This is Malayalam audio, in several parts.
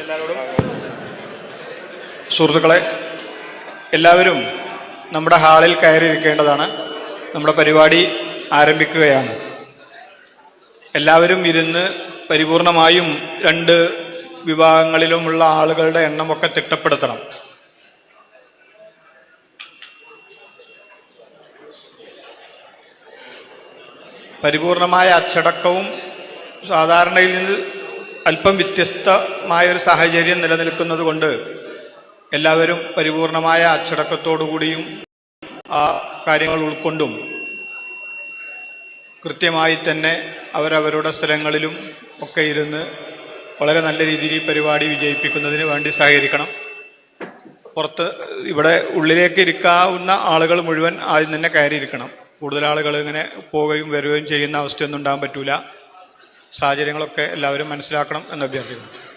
എല്ലാവരോടും സുഹൃത്തുക്കളെ എല്ലാവരും നമ്മുടെ ഹാളിൽ കയറിയിരിക്കേണ്ടതാണ്. നമ്മുടെ പരിപാടി ആരംഭിക്കുകയാണ്. എല്ലാവരും ഇരുന്ന് പരിപൂർണമായും രണ്ട് വിഭാഗങ്ങളിലുമുള്ള ആളുകളുടെ എണ്ണമൊക്കെ തിട്ടപ്പെടുത്തണം. പരിപൂർണമായ അച്ചടക്കവും സാധാരണയിൽ നിന്ന് അല്പം വ്യത്യസ്തമായ ഒരു സാഹചര്യം നിലനിൽക്കുന്നത് കൊണ്ട് എല്ലാവരും പരിപൂർണമായ അച്ചടക്കത്തോടുകൂടിയും ആ കാര്യങ്ങൾ ഉൾക്കൊണ്ടും കൃത്യമായി തന്നെ അവരവരുടെ സ്ഥലങ്ങളിലും ഒക്കെ ഇരുന്ന് വളരെ നല്ല രീതിയിൽ ഈ പരിപാടി വിജയിപ്പിക്കുന്നതിന് വേണ്ടി സഹകരിക്കണം. പുറത്ത് ഇവിടെ ഉള്ളിലേക്ക് ഇരിക്കാവുന്ന ആളുകൾ മുഴുവൻ ആദ്യം തന്നെ കയറിയിരിക്കണം. കൂടുതൽ ആളുകൾ ഇങ്ങനെ പോവുകയും വരികയും ചെയ്യുന്ന അവസ്ഥയൊന്നും ഉണ്ടാകാൻ പറ്റൂല. സാഹചര്യങ്ങളൊക്കെ എല്ലാവരും മനസ്സിലാക്കണം എന്ന് അഭ്യർത്ഥിക്കുന്നു.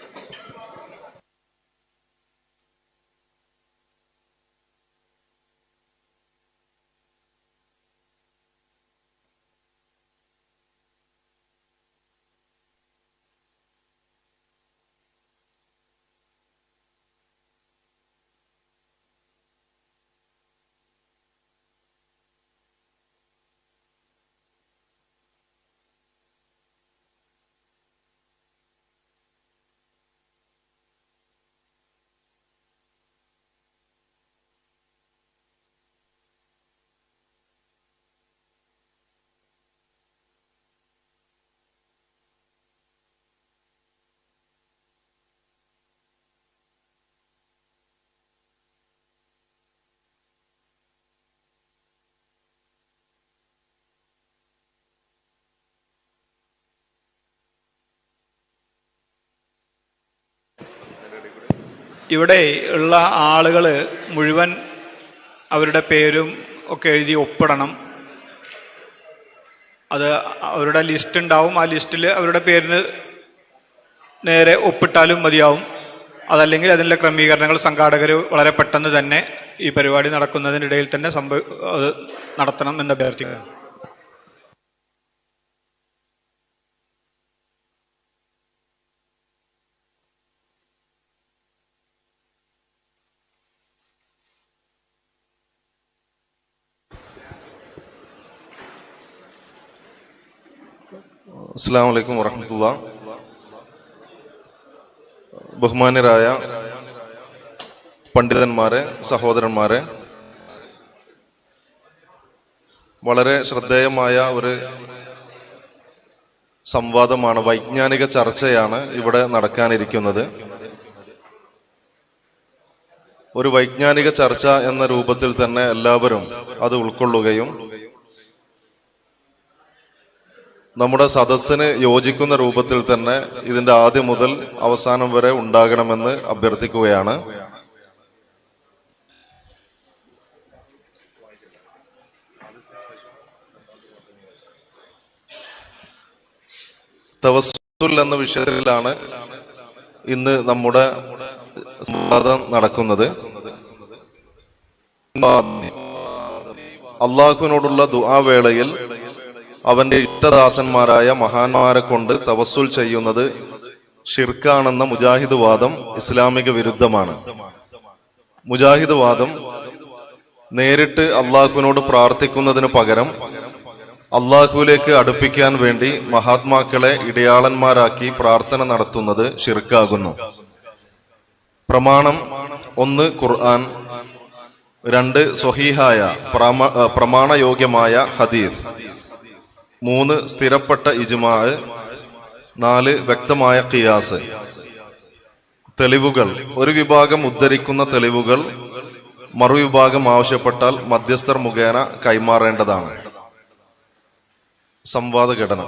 ഇവിടെ ഉള്ള ആളുകൾ മുഴുവൻ അവരുടെ പേരും ഒക്കെ എഴുതി ഒപ്പിടണം. അത് അവരുടെ ലിസ്റ്റ് ഉണ്ടാവും. ആ ലിസ്റ്റിൽ അവരുടെ പേരിന് നേരെ ഒപ്പിട്ടാലും മതിയാവും. അതല്ലെങ്കിൽ അതിന്റെ ക്രമീകരണങ്ങൾ സംഘാടകർ വളരെ പെട്ടെന്ന് തന്നെ ഈ പരിപാടി നടക്കുന്നതിനിടയിൽ തന്നെ സംഭവ നടത്തണം എന്ന് അഭ്യർത്ഥിക്കുന്നു. അസ്സാം വലൈക്കും വറഹമത്തുള്ള. ബഹുമാനരായ പണ്ഡിതന്മാരെ സഹോദരന്മാരെ വളരെ ശ്രദ്ധേയമായ ഒരു സംവാദമാണ് വൈജ്ഞാനിക ചർച്ചയാണ് ഇവിടെ നടക്കാനിരിക്കുന്നത്. ഒരു വൈജ്ഞാനിക ചർച്ച എന്ന രൂപത്തിൽ തന്നെ എല്ലാവരും അത് ഉൾക്കൊള്ളുകയും നമ്മുടെ സദസ്സിന് യോജിക്കുന്ന രൂപത്തിൽ തന്നെ ഇതിന്റെ ആദ്യം മുതൽ അവസാനം വരെ ഉണ്ടാകണമെന്ന് അഭ്യർത്ഥിക്കുകയാണ്. തവസ്സുൽ എന്ന വിഷയത്തിലാണ് ഇന്ന് നമ്മുടെ സംവാദം നടക്കുന്നത്. അള്ളാഹുവിനോടുള്ള ദുആവേളയിൽ അവന്റെ ഇഷ്ടദാസന്മാരായ മഹാന്മാരെ കൊണ്ട് തവസ്സുൽ ചെയ്യുന്നത് ഷിർക്കാണെന്ന മുജാഹിദ് വാദം ഇസ്ലാമിക വിരുദ്ധമാണ്. മുജാഹിദ് വാദം നേരിട്ട് അള്ളാഹുവിനോട് പ്രാർത്ഥിക്കുന്നതിന് പകരം അള്ളാഹുവിലേക്ക് അടുപ്പിക്കാൻ വേണ്ടി മഹാത്മാക്കളെ ഇടയാളന്മാരാക്കി പ്രാർത്ഥന നടത്തുന്നത് ഷിർക്കാകുന്നു പ്രമാണം ഒന്ന് ഖുർആൻ രണ്ട് സ്വഹീഹായ പ്രമാണയോഗ്യമായ ഹദീസ്. മൂന്ന് സ്ഥിരപ്പെട്ട ഇജ്മാ നാല് വ്യക്തമായ ഖിയാസ്. തെളിവുകൾ. ഒരു വിഭാഗം ഉദ്ധരിക്കുന്ന തെളിവുകൾ മറുവിഭാഗം ആവശ്യപ്പെട്ടാൽ മധ്യസ്ഥർ മുഖേന കൈമാറേണ്ടതാണ്. സംവാദ ഘടന.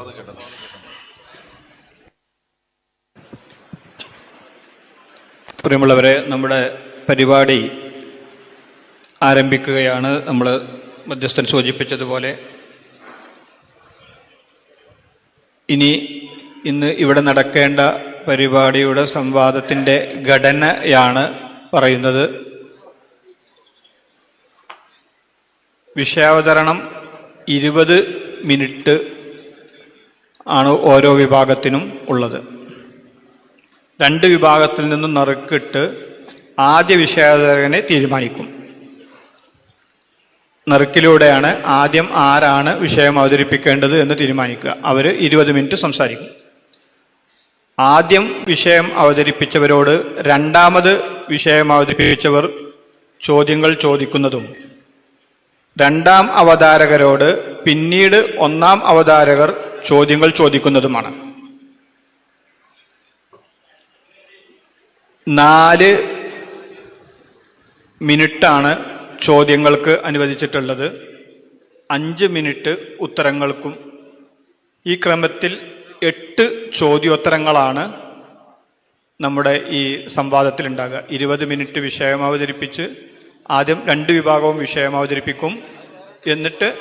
പ്രിയമുള്ളവരെ നമ്മുടെ പരിപാടി ആരംഭിക്കുകയാണ്. നമ്മൾ മധ്യസ്ഥൻ സൂചിപ്പിച്ചതുപോലെ ഇനി ഇന്ന് ഇവിടെ നടക്കേണ്ട പരിപാടിയുടെ സംവാദത്തിന്റെ ഘടനയാണ് പറയുന്നത്. വിഷയാവതരണം ഇരുപത് മിനിറ്റ് ആണ് ഓരോ വിഭാഗത്തിനും ഉള്ളത്. രണ്ട് വിഭാഗത്തിൽ നിന്നും നറുക്കിട്ട് ആദ്യ വിഷയാവതരകനെ തീരുമാനിക്കും. നറുക്കിലൂടെയാണ് ആദ്യം ആരാണ് വിഷയം അവതരിപ്പിക്കേണ്ടത് എന്ന് തീരുമാനിക്കുക. അവർ ഇരുപത് മിനിറ്റ് സംസാരിക്കും. ആദ്യം വിഷയം അവതരിപ്പിച്ചവരോട് രണ്ടാമത് വിഷയം അവതരിപ്പിച്ചവർ ചോദ്യങ്ങൾ ചോദിക്കുന്നതും. രണ്ടാം അവതാരകരോട് പിന്നീട് ഒന്നാം അവതാരകർ ചോദ്യങ്ങൾ ചോദിക്കുന്നതുമാണ്. നാല് മിനിറ്റാണ് ചോദ്യങ്ങൾക്ക് അനുവദിച്ചിട്ടുള്ളത് അഞ്ച് മിനിറ്റ് ഉത്തരങ്ങൾക്കും ഈ ക്രമത്തിൽ എട്ട് ചോദ്യോത്തരങ്ങളാണ് നമ്മുടെ ഈ സംവാദത്തിൽ ഉണ്ടാകുക. ഇരുപത് മിനിറ്റ് വിഷയം അവതരിപ്പിച്ച് ആദ്യം രണ്ട് വിഭാഗവും വിഷയം അവതരിപ്പിക്കും. എന്നിട്ട്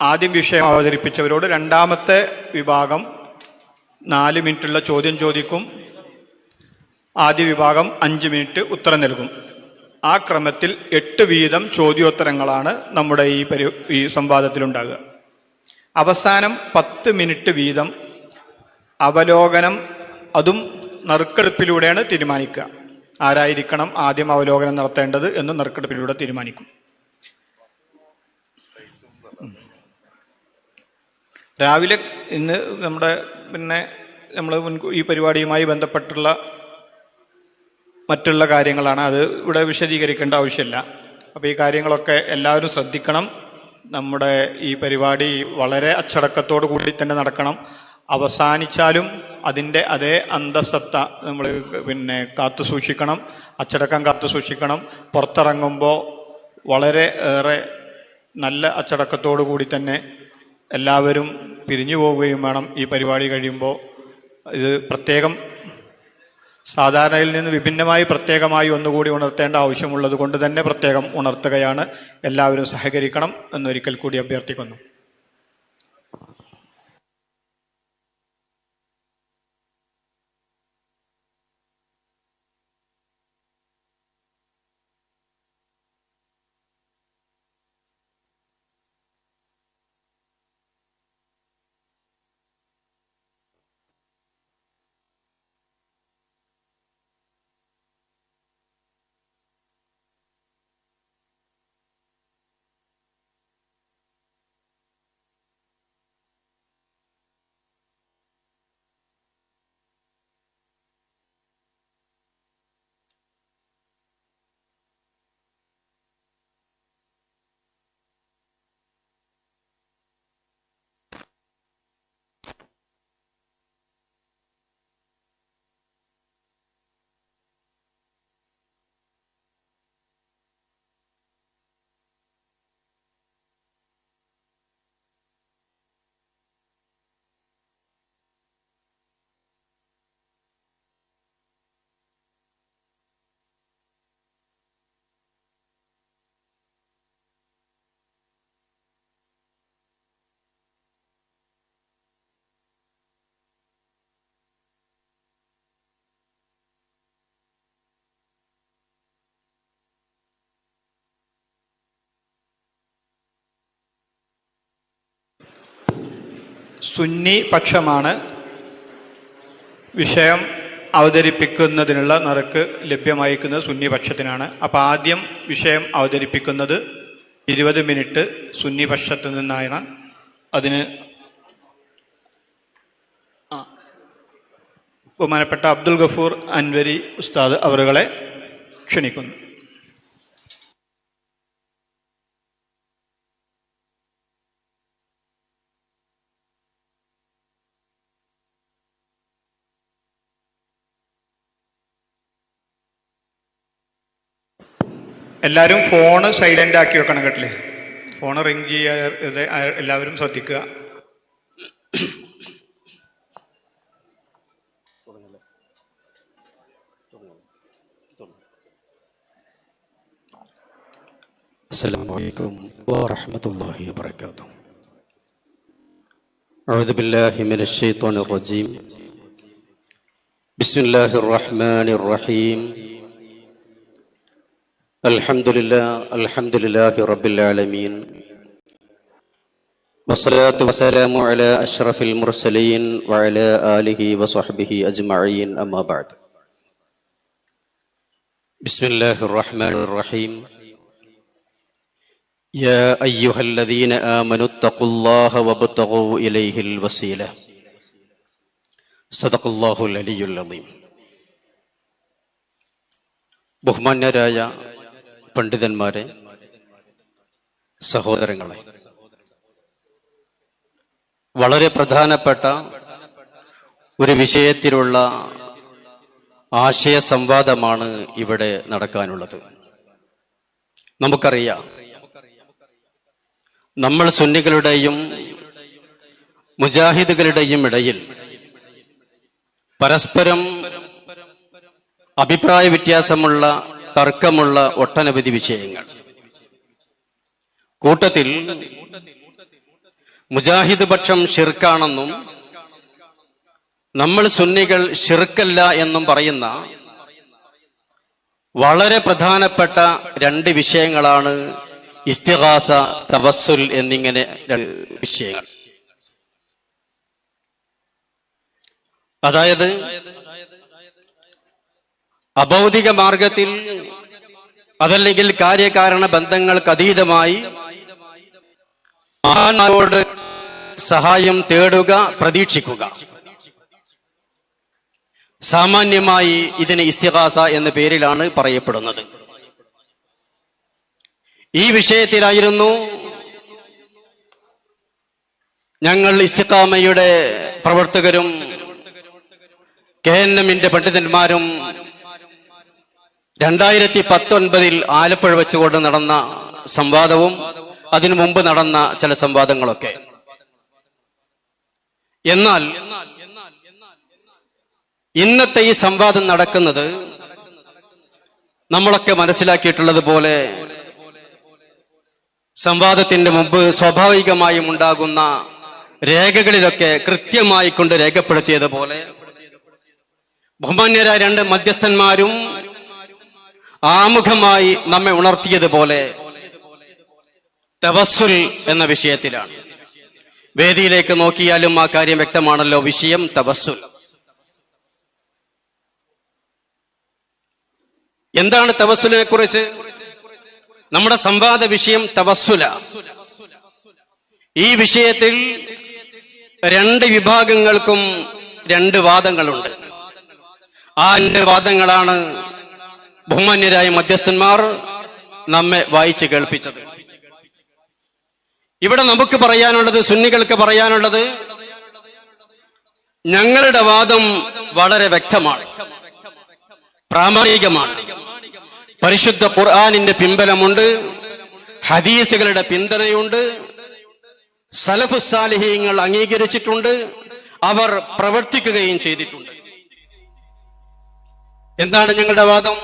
ആദ്യം വിഷയം അവതരിപ്പിച്ചവരോട് രണ്ടാമത്തെ വിഭാഗം നാല് മിനിറ്റുള്ള ചോദ്യം ചോദിക്കും. ആദ്യ വിഭാഗം അഞ്ച് മിനിറ്റ് ഉത്തരം നൽകും. ആ ക്രമത്തിൽ എട്ട് വീതം ചോദ്യോത്തരങ്ങളാണ് നമ്മുടെ ഈ പരി ഈ സംവാദത്തിലുണ്ടാകുക. അവസാനം പത്ത് മിനിറ്റ് വീതം അവലോകനം അതും നറുക്കെടുപ്പിലൂടെയാണ് തീരുമാനിക്കുക. ആരായിരിക്കണം ആദ്യം അവലോകനം നടത്തേണ്ടത് എന്ന് നറുക്കെടുപ്പിലൂടെ തീരുമാനിക്കും. രാവിലെ ഇന്ന് നമ്മുടെ പിന്നെ നമ്മൾ ഈ പരിപാടിയുമായി ബന്ധപ്പെട്ടുള്ള മറ്റുള്ള കാര്യങ്ങളാണ്. അത് ഇവിടെ വിശദീകരിക്കേണ്ട ആവശ്യമില്ല. അപ്പോൾ ഈ കാര്യങ്ങളൊക്കെ എല്ലാവരും ശ്രദ്ധിക്കണം. നമ്മുടെ ഈ പരിപാടി വളരെ അച്ചടക്കത്തോടു കൂടി തന്നെ നടക്കണം. അവസാനിച്ചാലും അതിന്റെ അതേ അന്തസത്ത നമ്മൾ പിന്നെ കാത്തു സൂക്ഷിക്കണം. അച്ചടക്കം കാത്തു സൂക്ഷിക്കണം. പുറത്തിറങ്ങുമ്പോൾ വളരെ ഏറെ നല്ല അച്ചടക്കത്തോടു കൂടി തന്നെ എല്ലാവരും പിരിഞ്ഞു പോവുകയും വേണം ഈ പരിപാടി കഴിയുമ്പോൾ ഇത് പ്രത്യേകം സാധാരണയിൽ നിന്ന് വിഭിന്നമായി പ്രത്യേകമായി ഒന്നുകൂടി ഉണർത്തേണ്ട ആവശ്യമുള്ളത് കൊണ്ട് തന്നെ പ്രത്യേകം ഉണർത്തുകയാണ്. എല്ലാവരും സഹകരിക്കണം എന്നൊരിക്കൽ കൂടി അഭ്യർത്ഥിക്കുന്നു. സുന്നി പക്ഷമാണ് വിഷയം അവതരിപ്പിക്കുന്നതിനുള്ള നറുക്ക് ലഭ്യമായിരിക്കുന്നത് സുന്നി പക്ഷത്തിനാണ് അപ്പോൾ ആദ്യം വിഷയം അവതരിപ്പിക്കുന്നത് ഇരുപത് മിനിറ്റ് സുന്നി പക്ഷത്തു നിന്നാണ് അതിന്. ബഹുമാനപ്പെട്ട അബ്ദുൽ ഗഫൂർ അൻവരി ഉസ്താദ് അവറുകളെ ക്ഷണിക്കുന്നു എല്ലാവരും ഫോണ് സൈലന്റ് ആക്കി വെക്കണം കേട്ടില്ലേ ഫോൺ റിങ് ചെയ്യാതെ എല്ലാവരും ശ്രദ്ധിക്കുക السلام عليكم ورحمة الله وبركاته أعوذ بالله من الشيطان الرجيم بسم الله الرحمن الرحيم الحمد لله الحمد لله رب العالمين والصلاة والسلام على أشرف المرسلين وعلى آله وصحبه أجمعين أما بعد بسم الله الرحمن الرحيم يا أيها الذين آمنوا اتقوا الله وابتغوا إليه الوسيلة صدق الله العلي العظيم ബഹുമാന്യരായ പണ്ഡിതന്മാരെ സഹോദരങ്ങളെ. വളരെ പ്രധാനപ്പെട്ട ഒരു വിഷയത്തിലുള്ള ആശയ സംവാദമാണ് ഇവിടെ നടക്കാനുള്ളത്. നമുക്കറിയാം നമ്മൾ സുന്നികളുടെയും മുജാഹിദുകളുടെയും ഇടയിൽ പരസ്പരം അഭിപ്രായ വ്യത്യാസമുള്ള തർക്കമുള്ള ഒട്ടനവധി വിഷയങ്ങൾ കൂട്ടത്തിൽ മുജാഹിദ് പക്ഷം ഷിർക്കാണെന്നും നമ്മൾ സുന്നികൾ ഷിർക്കല്ല എന്നും പറയുന്ന വളരെ പ്രധാനപ്പെട്ട രണ്ട് വിഷയങ്ങളാണ് ഇസ്തിഹാസ തവസ്സുൽ എന്നിങ്ങനെ വിഷയങ്ങൾ. അതായത് അഭൗതിക മാർഗത്തിൽ അതല്ലെങ്കിൽ കാര്യകാരണ ബന്ധങ്ങൾക്ക് അതീതമായി മഹാന്മാരോട് സഹായം തേടുക പ്രതീക്ഷിക്കുക. സാമാന്യമായി ഇതിന് ഇസ്തിഹാസ എന്ന പേരിലാണ് പറയപ്പെടുന്നത്. ഈ വിഷയത്തിലായിരുന്നു ഞങ്ങൾ ഇസ്തിഖാമയുടെ പ്രവർത്തകരും കെ എൻ എമ്മിന്റെ പണ്ഡിതന്മാരും രണ്ടായിരത്തി പത്തൊൻപതിൽ ആലപ്പുഴ വെച്ചുകൊണ്ട് നടന്ന സംവാദവും അതിനു മുമ്പ് നടന്ന ചില സംവാദങ്ങളൊക്കെ. എന്നാൽ ഇന്നത്തെ ഈ സംവാദം നടക്കുന്നത് നമ്മളൊക്കെ മനസ്സിലാക്കിയിട്ടുള്ളത് പോലെ സംവാദത്തിന്റെ മുമ്പ് സ്വാഭാവികമായും ഉണ്ടാകുന്ന രേഖകളിലൊക്കെ കൃത്യമായി കൊണ്ട് രേഖപ്പെടുത്തിയതുപോലെ ബഹുമാന്യരായ രണ്ട് മധ്യസ്ഥന്മാരും ആമുഖമായി നമ്മെ ഉണർത്തിയതുപോലെ തവസ്സുൽ എന്ന വിഷയത്തിലാണ്. വേദിയിലേക്ക് നോക്കിയാലും ആ കാര്യം വ്യക്തമാണല്ലോ വിഷയം തവസ്സുൽ. എന്താണ് തവസ്സുലിനെ കുറിച്ച് നമ്മുടെ സംവാദ വിഷയം തവസ്സുല. ഈ വിഷയത്തിൽ രണ്ട് വിഭാഗങ്ങൾക്കും രണ്ട് വാദങ്ങളുണ്ട്. ആ രണ്ട് വാദങ്ങളാണ് ബഹുമാന്യരായ മധ്യസ്ഥന്മാർ നമ്മെ വായിച്ച് കേൾപ്പിച്ചത്. ഇവിടെ നമുക്ക് പറയാനുള്ളത് സുന്നികൾക്ക് പറയാനുള്ളത് ഞങ്ങളുടെ വാദം വളരെ വ്യക്തമാണ് പ്രാമാണികമാണ്. പരിശുദ്ധ ഖുർആാനിന്റെ പിൻബലമുണ്ട് ഹദീസുകളുടെ പിന്തുണയുണ്ട് സലഫുസാലിഹീങ്ങൾ അംഗീകരിച്ചിട്ടുണ്ട് അവർ പ്രവർത്തിക്കുകയും ചെയ്തിട്ടുണ്ട്. എന്താണ് ഞങ്ങളുടെ വാദം?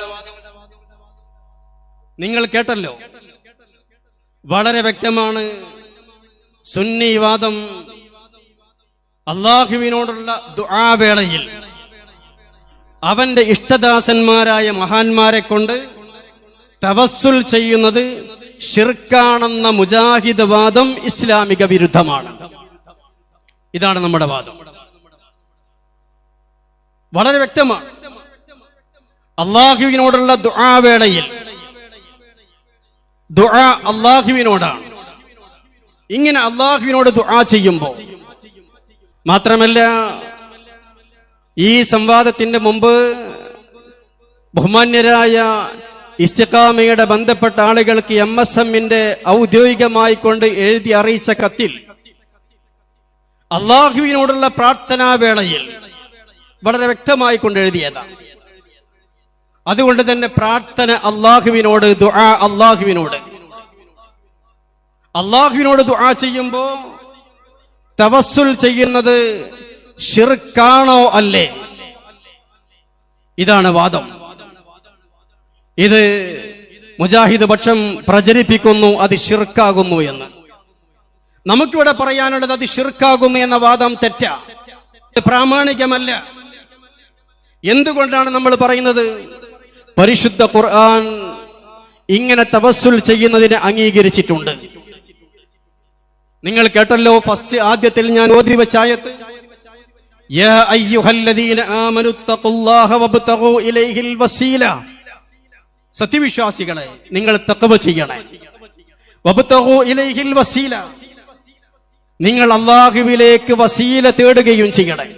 നിങ്ങൾ കേട്ടല്ലോ. വളരെ വ്യക്തമാണ്. സുന്നി വാദം അള്ളാഹുവിനോടുള്ള ദുആവേളയിൽ അവന്റെ ഇഷ്ടദാസന്മാരായ മഹാന്മാരെ കൊണ്ട് തവസ്സുൽ ചെയ്യുന്നത് ഷിർക്കാണെന്ന മുജാഹിദ് വാദം ഇസ്ലാമിക വിരുദ്ധമാണ്. ഇതാണ് നമ്മുടെ വാദം. വളരെ വ്യക്തമാണ്. അള്ളാഹുവിനോടുള്ള ദുആവേളയിൽ ദുആ അള്ളാഹുവിനോടാണ്. ഇങ്ങനെ അള്ളാഹുവിനോട് ദുആ ചെയ്യുമ്പോൾ മാത്രമല്ല ഈ സംവാദത്തിന്റെ മുമ്പ് ബഹുമാന്യരായ ഇസ്തിഖാമയുടെ ബന്ധപ്പെട്ട ആളുകൾക്ക് എം എസ് എമ്മിന്റെ ഔദ്യോഗികമായി കൊണ്ട് എഴുതി അറിയിച്ച കത്തിൽ അള്ളാഹുവിനോടുള്ള പ്രാർത്ഥനാ വേളയിൽ വളരെ വ്യക്തമായി കൊണ്ട് എഴുതിയതാണ്. അതുകൊണ്ട് തന്നെ പ്രാർത്ഥന അള്ളാഹുവിനോട് ദുആ അള്ളാഹുവിനോട്. അള്ളാഹുവിനോട് ദുആ ചെയ്യുമ്പോ തവസ്സുൽ ചെയ്യുന്നത് ഷിർക്കാണോ അല്ലേ? ഇതാണ് വാദം. ഇത് മുജാഹിദ് പക്ഷം പ്രചരിപ്പിക്കുന്നു അത് ഷിർക്കാകുന്നു എന്ന്. നമുക്കിവിടെ പറയാനുള്ളത് അത് ഷിർക്കാകുന്നു എന്ന വാദം തെറ്റാ. പ്രാമാണികമല്ല. എന്തുകൊണ്ടാണ് നമ്മൾ പറയുന്നത്? പരിശുദ്ധ ഖുർആൻ ഇങ്ങനെ തപസ്സുൽ ചെയ്യുന്നതിനെ അംഗീകരിച്ചിട്ടുണ്ട്. നിങ്ങൾ കേട്ടല്ലോ ഫസ്റ്റ് ആദ്യത്തിൽ ഞാൻ ഓതി വെച്ച ആയത്ത് യാ അയ്യുഹല്ലദീന ആമനു തഖുല്ലാഹ ഇലൈഹിൽ വസീല. സത്യവിശ്വാസികളെ നിങ്ങൾ തഖവ ചെയ്യണേ. വസീല. നിങ്ങൾ അള്ളാഹുവിലേക്ക് വസീല തേടുകയും ചെയ്യണേ.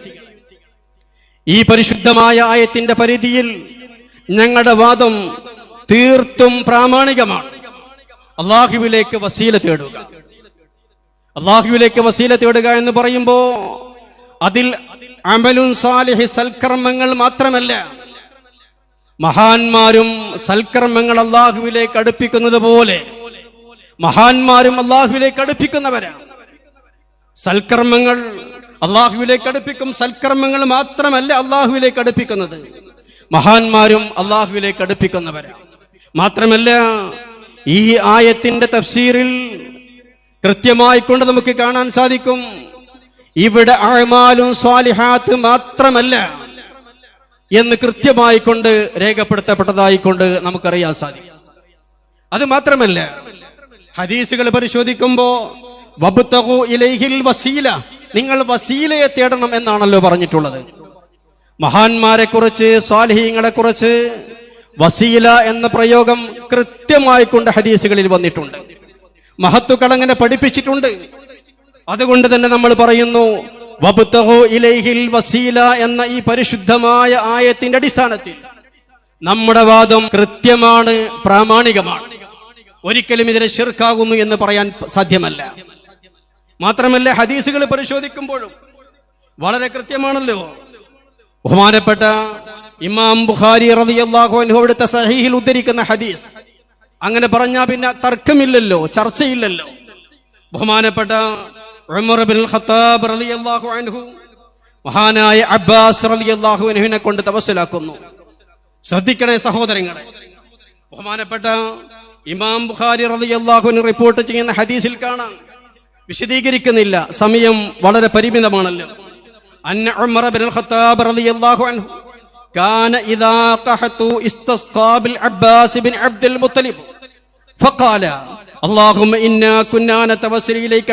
ഈ പരിശുദ്ധമായ ആയത്തിന്റെ പരിധിയിൽ ഞങ്ങളുടെ വാദം തീർത്തും പ്രാമാണികമാണ്. അള്ളാഹുവിലേക്ക് വസീല തേടുക. അള്ളാഹുവിലേക്ക് വസീല തേടുക എന്ന് പറയുമ്പോ അതിൽ അമലുൻ സാലിഹി സൽക്കർമ്മങ്ങൾ മാത്രമല്ല മഹാന്മാരും സൽക്കർമ്മങ്ങൾ അള്ളാഹുവിലേക്ക് അടുപ്പിക്കുന്നത് പോലെ മഹാന്മാരും അള്ളാഹുവിലേക്ക് അടുപ്പിക്കുന്നവരാണ്. സൽക്കർമ്മങ്ങൾ അള്ളാഹുവിലേക്ക് അടുപ്പിക്കും സൽക്കർമ്മങ്ങൾ മാത്രമല്ല അള്ളാഹുവിലേക്ക് അടുപ്പിക്കുന്നത്. മഹാന്മാരും അള്ളാഹുവിലേക്ക് അടുപ്പിക്കുന്നവരാണ് മാത്രമല്ല ഈ ആയത്തിന്റെ തഫ്സീറിൽ കൃത്യമായി കൊണ്ട് നമുക്ക് കാണാൻ സാധിക്കും ഇവിടെ അഴമാലും സ്വാലിഹാത്ത് മാത്രമല്ല എന്ന് കൃത്യമായി കൊണ്ട് രേഖപ്പെടുത്തപ്പെട്ടതായി കൊണ്ട് നമുക്കറിയാൻ സാധിക്കും. അത് മാത്രമല്ല ഹദീസുകൾ പരിശോധിക്കുമ്പോ വബ്തഗു ഇലൈഹിൽ വസീല നിങ്ങൾ വസീലയെ തേടണം എന്നാണല്ലോ പറഞ്ഞിട്ടുള്ളത്. മഹാന്മാരെ കുറിച്ച് സ്വാലിഹീങ്ങളെ കുറിച്ച് വസീല എന്ന പ്രയോഗം കൃത്യമായി കൊണ്ട് ഹദീസുകളിൽ വന്നിട്ടുണ്ട്. മഹത്തുക്കൾ അങ്ങനെ പഠിപ്പിച്ചിട്ടുണ്ട്. അതുകൊണ്ട് തന്നെ നമ്മൾ പറയുന്നു ഇലൈഹിൽ വസീല എന്ന ഈ പരിശുദ്ധമായ ആയത്തിന്റെ അടിസ്ഥാനത്തിൽ നമ്മുടെ വാദം കൃത്യമാണ് പ്രാമാണികമാണ്. ഒരിക്കലും ഇതിനെ ശിർക്കാകുന്നു എന്ന് പറയാൻ സാധ്യമല്ല. മാത്രമല്ല ഹദീസുകൾ പരിശോധിക്കുമ്പോഴും വളരെ കൃത്യമാണല്ലോ. ബഹുമാനപ്പെട്ട ഇമാം ബുഖാരി റളിയല്ലാഹു അൻഹു അവിടുത്തെ സഹീഹിൽ ഉദ്ധരിക്കുന്ന ഹദീസ്. അങ്ങനെ പറഞ്ഞാൽ പിന്നെ തർക്കമില്ലല്ലോ ചർച്ചയില്ലല്ലോ. ബഹുമാനപ്പെട്ട ഉമർ ബിൻ ഖത്താബ് റളിയല്ലാഹു അൻഹു മഹാനായ അബ്ബാസ് റളിയല്ലാഹു അൻഹുവിനെ കൊണ്ട് തവസ്സലാക്കുന്നു. ശ്രദ്ധിക്കണേ സഹോദരങ്ങളെ. ബഹുമാനപ്പെട്ട ഇമാം ബുഖാരി റളിയല്ലാഹു അൻഹു റിപ്പോർട്ട് ചെയ്യുന്ന ഹദീസിൽ കാണാം. വിശദീകരിക്കുന്നില്ല സമയം വളരെ പരിമിതമാണല്ലോ. أن عمر بن الخطاب رضي الله عنه كان إذا قحط استسقى بالعباس بن عبد المطلب فقال اللهم إنا كنا نتوسل إليك